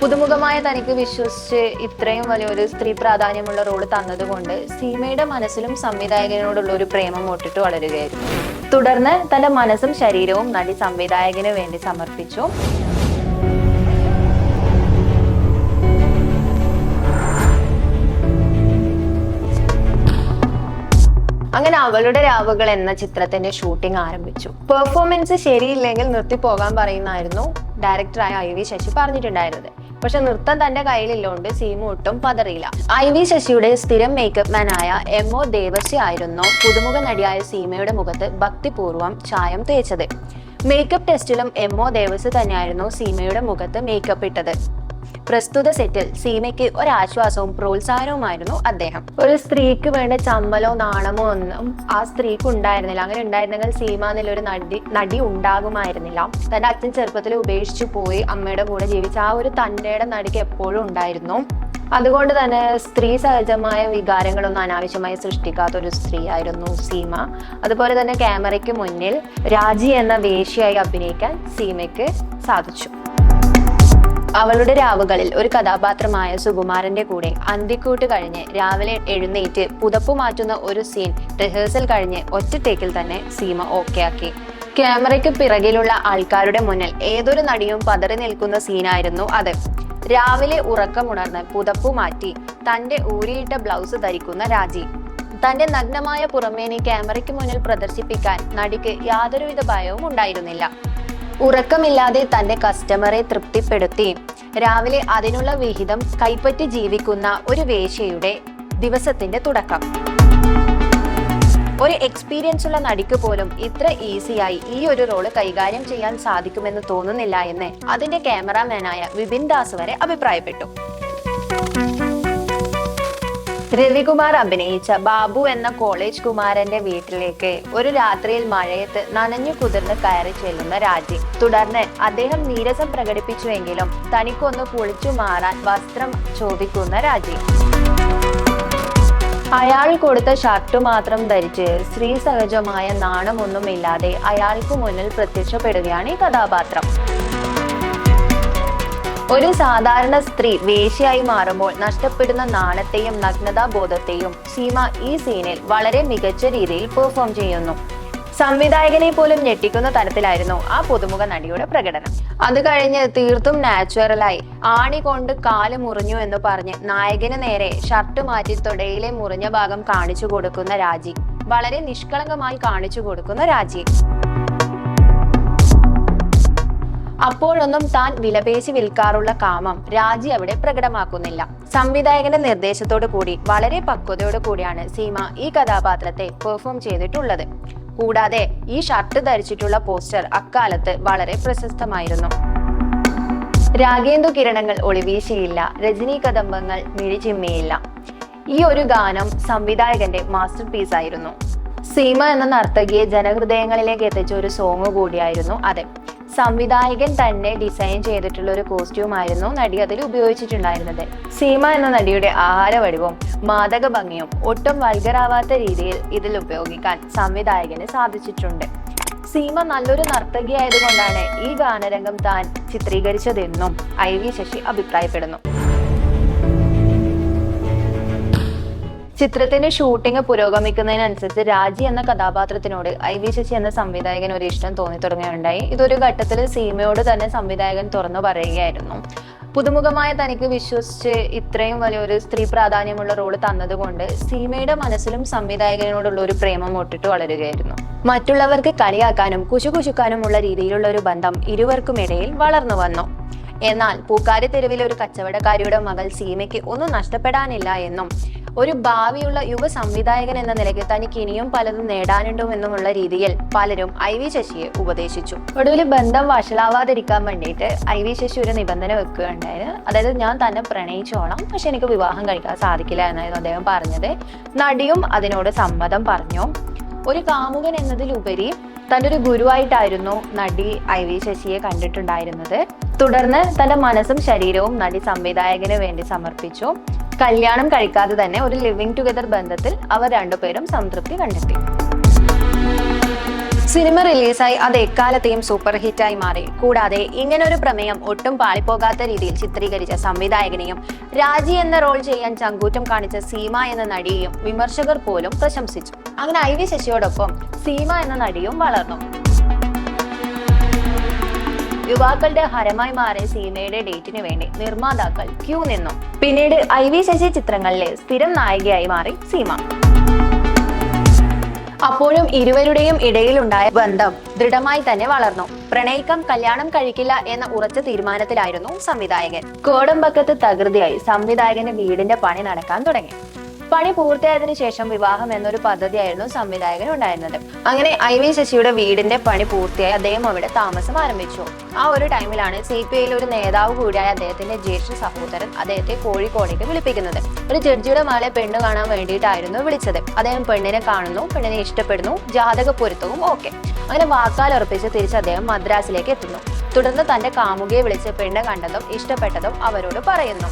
പുതുമുഖമായ തനിക്ക് വിശ്വസിച്ച് ഇത്രയും വലിയൊരു സ്ത്രീ പ്രാധാന്യമുള്ള റോൾ തന്നതുകൊണ്ട് സീമയുടെ മനസ്സിലും സംവിധായകനോടുള്ള ഒരു പ്രേമം ഒട്ടിട്ട് വളരുകയായിരുന്നു. തുടർന്ന് തന്റെ മനസ്സും ശരീരവും നടി സംവിധായകന് വേണ്ടി സമർപ്പിച്ചു. അങ്ങനെ അവളുടെ രാവുകൾ എന്ന ചിത്രത്തിന്റെ ഷൂട്ടിംഗ് ആരംഭിച്ചു. പെർഫോമൻസ് ശരിയില്ലെങ്കിൽ നിർത്തി പോകാൻ പറയുന്നായിരുന്നു ഡയറക്ടറായ ഐ വി ശശി പറഞ്ഞിട്ടുണ്ടായിരുന്നത്. പക്ഷെ നൃത്തം തന്റെ കയ്യിലില്ലോണ്ട് സീമ ഒട്ടും പതറിയില്ല. ഐ വി ശശിയുടെ സ്ഥിരം മേക്കപ്പ് മാൻ ആയ എം ഒ ദേവസ്യ ആയിരുന്നു പുതുമുഖ നടിയായ സീമയുടെ മുഖത്ത് ഭക്തിപൂർവം ചായം തേച്ചത്. മേക്കപ്പ് ടെസ്റ്റിലും എം ഒ ദേവസ് തന്നെയായിരുന്നു സീമയുടെ മുഖത്ത് മേക്കപ്പ് ഇട്ടത്. പ്രസ്തുത സെറ്റിൽ സീമയ്ക്ക് ഒരാശ്വാസവും പ്രോത്സാഹനവുമായിരുന്നു അദ്ദേഹം. ഒരു സ്ത്രീക്ക് വേണ്ട ചമ്മലോ നാണമോ ഒന്നും ആ സ്ത്രീക്ക് ഉണ്ടായിരുന്നില്ല. അങ്ങനെ ഉണ്ടായിരുന്നെങ്കിൽ സീമ എന്നുള്ളൊരു നടി നടി ഉണ്ടാകുമായിരുന്നില്ല. തന്റെ അച്ഛൻ ചെറുപ്പത്തിൽ ഉപേക്ഷിച്ചു പോയി അമ്മയുടെ കൂടെ ജീവിച്ച ആ ഒരു തന്റെയുടെ നടിക്ക് എപ്പോഴും ഉണ്ടായിരുന്നു. അതുകൊണ്ട് തന്നെ സ്ത്രീ സഹജമായ വികാരങ്ങളൊന്നും അനാവശ്യമായി സൃഷ്ടിക്കാത്ത ഒരു സ്ത്രീ ആയിരുന്നു സീമ. അതുപോലെ തന്നെ ക്യാമറയ്ക്ക് മുന്നിൽ രാജി എന്ന വേശിയായി അഭിനയിക്കാൻ സീമയ്ക്ക് സാധിച്ചു. അവളുടെ രാവുകളിൽ ഒരു കഥാപാത്രമായ സുകുമാരന്റെ കൂടെ അന്തിക്കൂട്ട് കഴിഞ്ഞ് രാവിലെ എഴുന്നേറ്റ് പുതപ്പ് മാറ്റുന്ന ഒരു സീൻ റിഹേഴ്സൽ കഴിഞ്ഞ് ഒറ്റ ടേക്കിൽ തന്നെ സീമ ഓക്കെ ആക്കി. ക്യാമറയ്ക്ക് പിറകിലുള്ള ആൾക്കാരുടെ മുന്നിൽ ഏതൊരു നടിയും പതറി നിൽക്കുന്ന സീനായിരുന്നു അത്. രാവിലെ ഉറക്കമുണർന്ന് പുതപ്പു മാറ്റി തന്റെ ഊരിയിട്ട ബ്ലൗസ് ധരിക്കുന്ന രാജി. തന്റെ നഗ്നമായ പുറമേനെ ക്യാമറയ്ക്ക് മുന്നിൽ പ്രദർശിപ്പിക്കാൻ നടിക്ക് യാതൊരുവിധ ഭയവും ഉണ്ടായിരുന്നില്ല. ഉറക്കമില്ലാതെ തന്റെ കസ്റ്റമറെ തൃപ്തിപ്പെടുത്തി. രാവിലെ അതിനുള്ള വിഹിതം കൈപ്പറ്റി ജീവിക്കുന്ന ഒരു വേശ്യയുടെ ദിവസത്തിന്റെ തുടക്കം. ഒരു എക്സ്പീരിയൻസ് ഉള്ള നടിക്ക് പോലും ഇത്ര ഈസിയായി ഈ ഒരു റോൾ കൈകാര്യം ചെയ്യാൻ സാധിക്കുമെന്ന് തോന്നുന്നില്ല എന്ന് അതിന്റെ ക്യാമറാമാനായ വിപിൻ ദാസ് വരെ അഭിപ്രായപ്പെട്ടു. രവികുമാർ അഭിനയിച്ച ബാബു എന്ന കോളേജ് കുമാരന്റെ വീട്ടിലേക്ക് ഒരു രാത്രിയിൽ മഴയത്ത് നനഞ്ഞു കുതിർന്ന് കയറി ചെല്ലുന്ന രാജി. തുടർന്ന് അദ്ദേഹം നീരസം പ്രകടിപ്പിച്ചുവെങ്കിലും തനിക്കൊന്ന് കുളിച്ചു മാറാൻ വസ്ത്രം ചോദിക്കുന്ന രാജി. അയാൾ കൊടുത്ത ഷർട്ട് മാത്രം ധരിച്ച് സ്ത്രീ സഹജമായ നാണമൊന്നുമില്ലാതെ അയാൾക്ക് മുന്നിൽ പ്രത്യക്ഷപ്പെടുകയാണ് ഈ കഥാപാത്രം. ഒരു സാധാരണ സ്ത്രീ വേശ്യയായി മാറുമ്പോൾ നഷ്ടപ്പെടുന്ന നാണത്തെയും നഗ്നതാബോധത്തെയും സീമ ഈ സീനിൽ വളരെ മികച്ച രീതിയിൽ പെർഫോം ചെയ്യുന്നു. സംവിധായകനെ പോലും ഞെട്ടിക്കുന്ന തരത്തിലായിരുന്നു ആ പുതുമുഖ നടിയുടെ പ്രകടനം. അത് കഴിഞ്ഞ് തീർത്തും നാച്ചുറലായി. ആണി കൊണ്ട് കാൽ മുറിഞ്ഞു എന്ന് പറഞ്ഞ് നായകന് നേരെ ഷർട്ട് മാറ്റി തൊടയിലെ മുറിഞ്ഞ ഭാഗം കാണിച്ചു കൊടുക്കുന്ന രാജി. വളരെ നിഷ്കളങ്കമായി കാണിച്ചു കൊടുക്കുന്ന രാജി. അപ്പോഴൊന്നും താൻ വിലപേശി വിൽക്കാറുള്ള കാമം രാജി അവിടെ പ്രകടമാക്കുന്നില്ല. സംവിധായകന്റെ നിർദ്ദേശത്തോടു കൂടി വളരെ പക്വതയോടു കൂടിയാണ് സീമ ഈ കഥാപാത്രത്തെ പെർഫോം ചെയ്തിട്ടുള്ളത്. കൂടാതെ ഈ ഷർട്ട് ധരിച്ചിട്ടുള്ള പോസ്റ്റർ അക്കാലത്ത് വളരെ പ്രശസ്തമായിരുന്നു. രാഗേന്ദു കിരണങ്ങൾ ഒളിവീശിയില്ല രജനി കദംബങ്ങൾ മിഴിചിമ്മിയില്ല. ഈ ഒരു ഗാനം സംവിധായകന്റെ മാസ്റ്റർ പീസ് ആയിരുന്നു സീമ എന്ന നർത്തകിയെ ജനഹൃദയങ്ങളിലേക്ക് എത്തിച്ച ഒരു സോങ് കൂടിയായിരുന്നു അത്. സംവിധായകൻ തന്നെ ഡിസൈൻ ചെയ്തിട്ടുള്ള ഒരു കോസ്റ്റ്യൂം ആയിരുന്നു നടി അതിൽ ഉപയോഗിച്ചിട്ടുണ്ടായിരുന്നത്. സീമ എന്ന നടിയുടെ ആഹാര വടിവും മാദക ഭംഗിയും ഒട്ടും വൾഗറാവാത്ത രീതിയിൽ ഇതിൽ ഉപയോഗിക്കാൻ സംവിധായകന് സാധിച്ചിട്ടുണ്ട്. സീമ നല്ലൊരു നർത്തകിയായതുകൊണ്ടാണ് ഈ ഗാനരംഗം താൻ ചിത്രീകരിച്ചതെന്നും ഐ വി ശശി അഭിപ്രായപ്പെടുന്നു. ചിത്രത്തിന്റെ ഷൂട്ടിംഗ് പുരോഗമിക്കുന്നതിനനുസരിച്ച് രാജി എന്ന കഥാപാത്രത്തിനോട് ഐ വി ശശി എന്ന സംവിധായകൻ ഒരു ഇഷ്ടം തോന്നി തുടങ്ങുകയുണ്ടായി. ഇതൊരു ഘട്ടത്തിൽ സീമയോട് തന്നെ സംവിധായകൻ തുറന്നു പറയുകയായിരുന്നു. പുതുമുഖമായ തനിക്ക് വിശ്വസിച്ച് ഇത്രയും വലിയൊരു സ്ത്രീ പ്രാധാന്യമുള്ള റോൾ തന്നതുകൊണ്ട് സീമയുടെ മനസ്സിലും സംവിധായകനോടുള്ള ഒരു പ്രേമം ഒട്ടിട്ട് വളരുകയായിരുന്നു. മറ്റുള്ളവർക്ക് കളിയാക്കാനും കുശുകുശുക്കാനുമുള്ള രീതിയിലുള്ള ഒരു ബന്ധം ഇരുവർക്കുമിടയിൽ വളർന്നു വന്നു. എന്നാൽ പൂക്കാരി തെരുവിലെ ഒരു കച്ചവടക്കാരിയുടെ മകൾ സീമയ്ക്ക് ഒന്നും നഷ്ടപ്പെടാനില്ല എന്നും ഒരു ഭാവിയുള്ള യുവ സംവിധായകൻ എന്ന നിലയ്ക്ക് തനിക്ക് ഇനിയും പലതും നേടാനുണ്ടെന്നുമുള്ള രീതിയിൽ പലരും ഐ വി ശശിയെ ഉപദേശിച്ചു. ഒടുവിൽ ബന്ധം വഷളാവാതിരിക്കാൻ വേണ്ടിയിട്ട് ഐ വി ശശി ഒരു നിബന്ധന വെക്കുകയുണ്ടായത് അതായത് ഞാൻ തന്നെ പ്രണയിച്ചോളാം പക്ഷെ എനിക്ക് വിവാഹം കഴിക്കാൻ സാധിക്കില്ല എന്നായിരുന്നു അദ്ദേഹം പറഞ്ഞത്. നടിയും അതിനോട് സമ്മതം പറഞ്ഞു. ഒരു കാമുകൻ എന്നതിലുപരി തന്റെ ഒരു ഗുരുവായിട്ടായിരുന്നു നടി ഐ വി ശശിയെ കണ്ടിട്ടുണ്ടായിരുന്നത്. തുടർന്ന് തന്റെ മനസ്സും ശരീരവും നടി സംവിധായകന് വേണ്ടി സമർപ്പിച്ചു. കല്യാണം കഴിക്കാതെ തന്നെ ഒരു ലിവിംഗ് ടുഗദർ ബന്ധത്തിൽ അവർ രണ്ടുപേരും സംതൃപ്തി കണ്ടെത്തി. സിനിമ റിലീസായി അത് എക്കാലത്തെയും സൂപ്പർ ഹിറ്റായി മാറി. കൂടാതെ ഇങ്ങനൊരു പ്രമേയം ഒട്ടും പാളിപ്പോകാത്ത രീതിയിൽ ചിത്രീകരിച്ച സംവിധായകനെയും രാജി എന്ന റോൾ ചെയ്യാൻ ചങ്കൂറ്റം കാണിച്ച സീമ എന്ന നടിയെയും വിമർശകർ പോലും പ്രശംസിച്ചു. അങ്ങനെ ഐ വി ശശിയോടൊപ്പം സീമ എന്ന നടിയും വളർന്നു. യുവാക്കളുടെ ഹരമായി മാറിയ സീമയുടെ ഡേറ്റിന് വേണ്ടി നിർമ്മാതാക്കൾ ക്യൂ നിന്നു. പിന്നീട് ഐ വി ശശി ചിത്രങ്ങളിലെ സ്ഥിരം നായികയായി മാറി സീമ. അപ്പോഴും ഇരുവരുടെയും ഇടയിലുണ്ടായ ബന്ധം ദൃഢമായി തന്നെ വളർന്നു. പ്രണയിക്കം കല്യാണം കഴിക്കില്ല എന്ന ഉറച്ച തീരുമാനത്തിലായിരുന്നു സംവിധായകൻ. കോടമ്പക്കത്ത് തകൃതിയായി സംവിധായകന് വീടിന്റെ പണി നടക്കാൻ തുടങ്ങി. പണി പൂർത്തിയായതിനു ശേഷം വിവാഹം എന്നൊരു പദ്ധതിയായിരുന്നു സംവിധായകൻ ഉണ്ടായിരുന്നത്. അങ്ങനെ ഐ വി ശശിയുടെ വീടിന്റെ പണി പൂർത്തിയായി അദ്ദേഹം അവിടെ താമസം ആരംഭിച്ചു. ആ ഒരു ടൈമിലാണ് സി പി ഐയിൽ ഒരു നേതാവ് കൂടിയായ അദ്ദേഹത്തിന്റെ ജ്യേഷ്ഠ സഹോദരൻ അദ്ദേഹത്തെ കോഴിക്കോടേക്ക് വിളിപ്പിക്കുന്നത്. ഒരു ജഡ്ജിയുടെ മകളെ പെണ്ണ് കാണാൻ വേണ്ടിയിട്ടായിരുന്നു വിളിച്ചത്. അദ്ദേഹം പെണ്ണിനെ കാണുന്നു പെണ്ണിനെ ഇഷ്ടപ്പെടുന്നു ജാതക പൊരുത്തവും ഓക്കെ അങ്ങനെ വാക്കാൽ ഉറപ്പിച്ച് തിരിച്ച് അദ്ദേഹം മദ്രാസിലേക്ക് എത്തുന്നു. തുടർന്ന് തന്റെ കാമുകിയെ വിളിച്ച് പെണ്ണ് കണ്ടതും ഇഷ്ടപ്പെട്ടതും അവരോട് പറയുന്നു.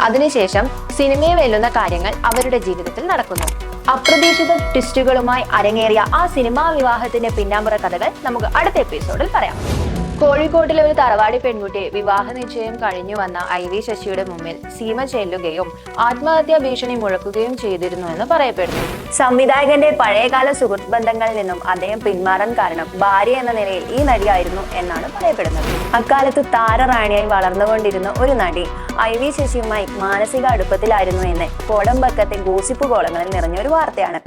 അതിനുശേഷം സിനിമയെ വെല്ലുന്ന കാര്യങ്ങൾ അവരുടെ ജീവിതത്തിൽ നടക്കുന്നു. അപ്രതീക്ഷിത ട്വിസ്റ്റുകളുമായി അരങ്ങേറിയ ആ സിനിമാ വിവാഹത്തിന്റെ പിന്നാമ്പുറ കഥകൾ നമുക്ക് അടുത്ത എപ്പിസോഡിൽ പറയാം. കോഴിക്കോട്ടിലെ ഒരു തറവാടി പെൺകുട്ടി വിവാഹ നിശ്ചയം കഴിഞ്ഞു വന്ന ഐ വി ശശിയുടെ മുമ്പിൽ സീമ ചെല്ലുകയും ആത്മഹത്യാ ഭീഷണി മുഴക്കുകയും ചെയ്തിരുന്നു എന്ന് പറയപ്പെടുന്നു. സംവിധായകന്റെ പഴയകാല സുഹൃത്ത് ബന്ധങ്ങളിൽ നിന്നും അദ്ദേഹം പിന്മാറാൻ കാരണം ഭാര്യ എന്ന നിലയിൽ ഈ നടിയായിരുന്നു എന്നാണ് പറയപ്പെടുന്നത്. അക്കാലത്ത് താരറാണിയായി വളർന്നുകൊണ്ടിരുന്ന ഒരു നടി ഐ വി ശശിയുമായി മാനസിക അടുപ്പത്തിലായിരുന്നു എന്ന് കോടമ്പക്കത്തെ ഗോസിപ്പ് കോളങ്ങളിൽ നിറഞ്ഞ ഒരു വാർത്തയാണ്.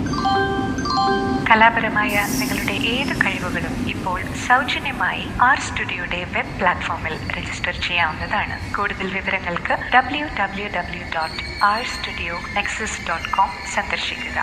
കലാപരമായ നിങ്ങളുടെ ഏത് കഴിവുകളും ഇപ്പോൾ സൗജന്യമായി ആർ സ്റ്റുഡിയോയുടെ വെബ് പ്ലാറ്റ്ഫോമിൽ രജിസ്റ്റർ ചെയ്യാവുന്നതാണ്. കൂടുതൽ വിവരങ്ങൾക്ക് W W W dot R studio nexus dot com സന്ദർശിക്കുക.